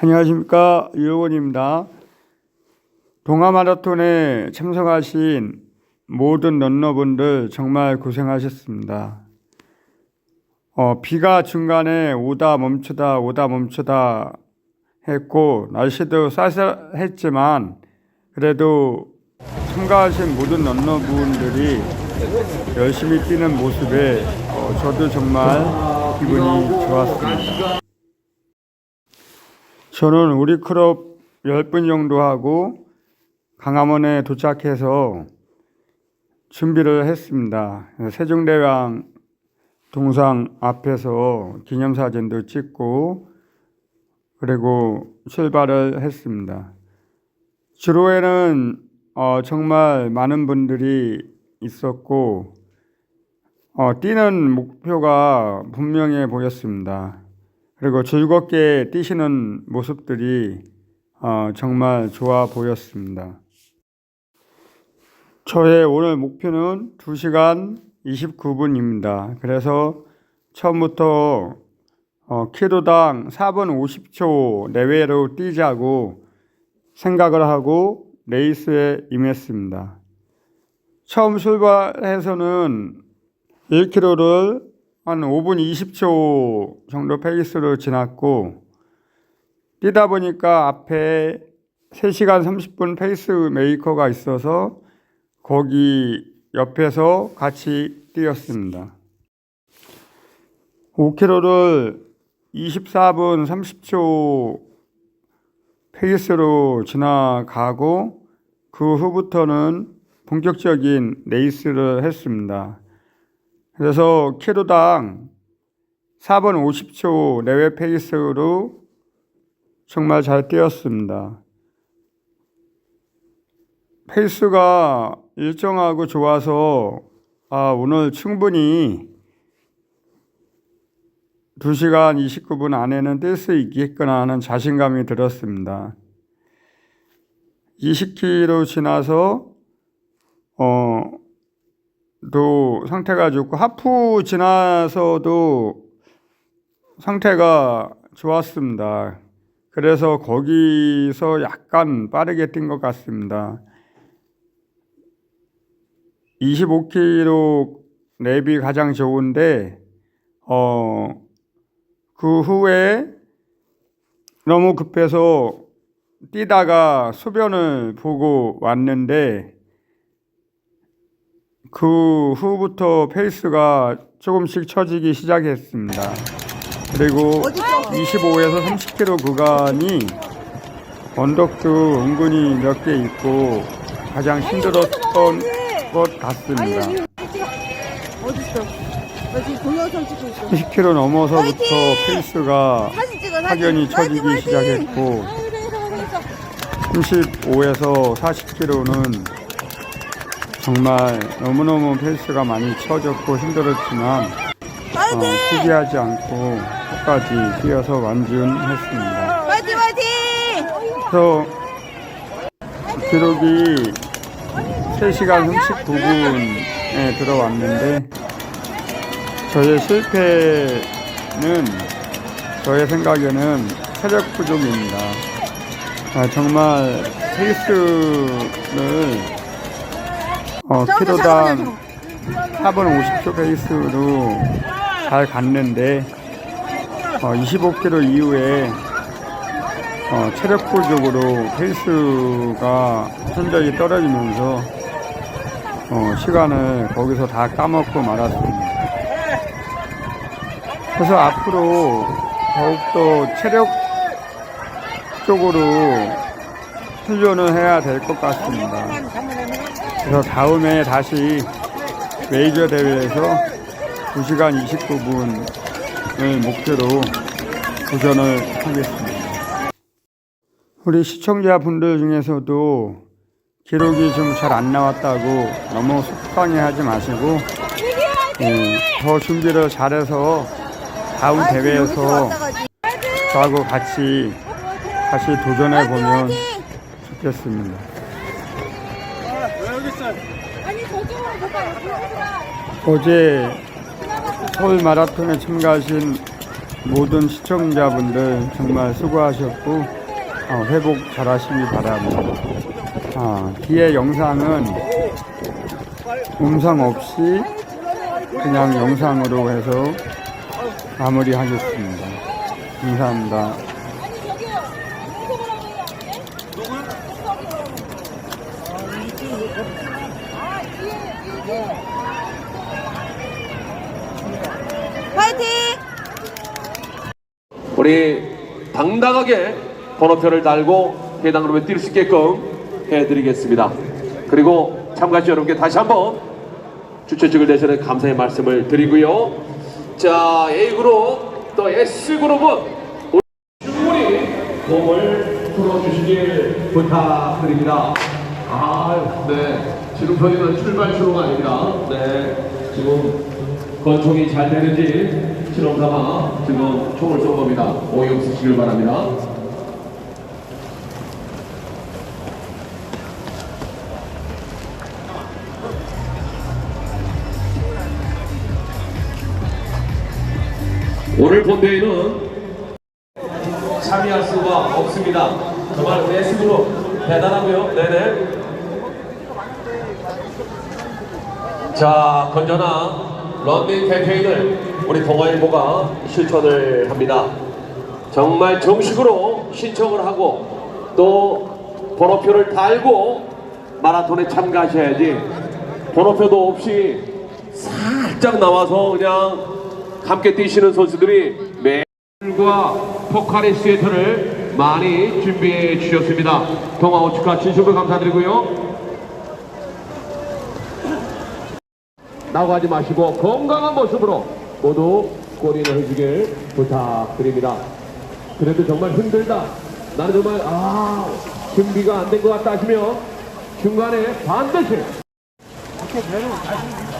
안녕하십니까 유영원입니다. 동아마라톤에 참석하신 모든 런너분들 정말 고생하셨습니다. 어, 비가 중간에 오다 멈추다 오다 멈추다 했고 날씨도 쌀쌀했지만 그래도 참가하신 모든 런너분들이 열심히 뛰는 모습에 어, 저도 정말 기분이 좋았습니다. 저는 우리 클럽 10분 정도 하고 강화문에 도착해서 준비를 했습니다. 세종대왕 동상 앞에서 기념사진도 찍고 그리고 출발을 했습니다. 주로에는 어, 정말 많은 분들이 있었고 어, 뛰는 목표가 분명해 보였습니다. 그리고 즐겁게 뛰시는 모습들이 어, 정말 좋아 보였습니다. 저의 오늘 목표는 2시간 29분입니다. 그래서 처음부터 어, 키로당 4분 50초 내외로 뛰자고 생각을 하고 레이스에 임했습니다. 처음 출발해서는 1km를 한 5분 20초 정도 페이스로 지났고 뛰다 보니까 앞에 3시간 30분 페이스 메이커가 있어서 거기 옆에서 같이 뛰었습니다. 5km를 24분 30초 페이스로 지나가고 그 후부터는 본격적인 레이스를 했습니다. 그래서 키로당 4분 50초 내외 페이스로 정말 잘 뛰었습니다. 페이스가 일정하고 좋아서 아, 오늘 충분히 2시간 29분 안에는 뛸 수 있겠구나 하는 자신감이 들었습니다. 20km 지나서 어, 또 상태가 좋고 하프 지나서도 상태가 좋았습니다. 그래서 거기서 약간 빠르게 뛴 것 같습니다. 25km 랩이 가장 좋은데 어, 그 후에 너무 급해서 뛰다가 소변을 보고 왔는데 그 후부터 페이스가 조금씩 처지기 시작했습니다. 그리고 25에서 30km 구간이 언덕도 은근히 몇 개 있고 가장 힘들었던 것 같습니다. 어딨어? 나 지금 동영상 찍고 있어. 20km 넘어서부터! 페이스가. 확연히 처지기! 시작했고 아유, 그래, 그래, 그래. 35에서 40km는 정말 너무너무 페이스가 많이 처졌고 힘들었지만 어! 포기하지 않고 끝까지 뛰어서 완주했습니다. 화이팅, 화이팅! 그래서 기록이 3시간 39분에 들어왔는데 저의 실패는 저의 생각에는 체력 부족입니다. 아, 정말 페이스를 어, 키로당 4분 50초 페이스로 잘 갔는데 어, 25km 이후에 어, 체력 부족으로 페이스가 현저히 떨어지면서 어, 시간을 거기서 다 까먹고 말았습니다. 그래서 앞으로 더욱더 체력 쪽으로 훈련을 해야 될 것 같습니다. 그래서 다음에 다시 메이저 대회에서 2시간 29분을 목표로 도전을 하겠습니다. 우리 시청자분들 중에서도 기록이 좀 잘 안 나왔다고 너무 속상해 하지 마시고 예, 더 준비를 잘해서 다음 대회에서 저하고 같이 다시 도전해 보면 좋겠습니다. 아니, 저쪽으로 가봐. 어제 서울 마라톤에 참가하신 모든 시청자분들 정말 수고하셨고 어, 회복 잘하시기 바랍니다. 아, 뒤에 영상은 음성 없이 그냥 영상으로 해서 마무리하겠습니다. 감사합니다. 파이팅! 우리 당당하게 번호표를 달고 해당 그룹에 뛸 수 있게끔 해드리겠습니다. 그리고 참가자 여러분께 다시 한번 주최 측을 대신해 감사의 말씀을 드리고요. 자 A그룹 또 S그룹은 충분히 몸을 풀어주시길 부탁드립니다. 아, 네. 지금 저희는 출발 신호가 아닙니다. 네. 지금 건총이 잘 되는지 실험 삼아 지금 총을 쏜 겁니다. 오해 없으시길 바랍니다. 오늘 본대회는 참여할 수가 없습니다. 정말 S그룹 대단하고요. 네네. 자, 건전한 런닝 캠페인을 우리 동아일보가 실천을 합니다. 정말 정식으로 신청을 하고 또 번호표를 달고 마라톤에 참가하셔야지 번호표도 없이 살짝 나와서 그냥 함께 뛰시는 선수들이 매일과 포카리 스웨터를 많이 준비해 주셨습니다. 동아 오츠카 진심으로 감사드리고요. 나가지 마시고 건강한 모습으로 모두 골인을 해주길 부탁드립니다. 그래도 정말 힘들다. 나는 정말 아 준비가 안 된 것 같다 하시면 중간에 반드시 가자.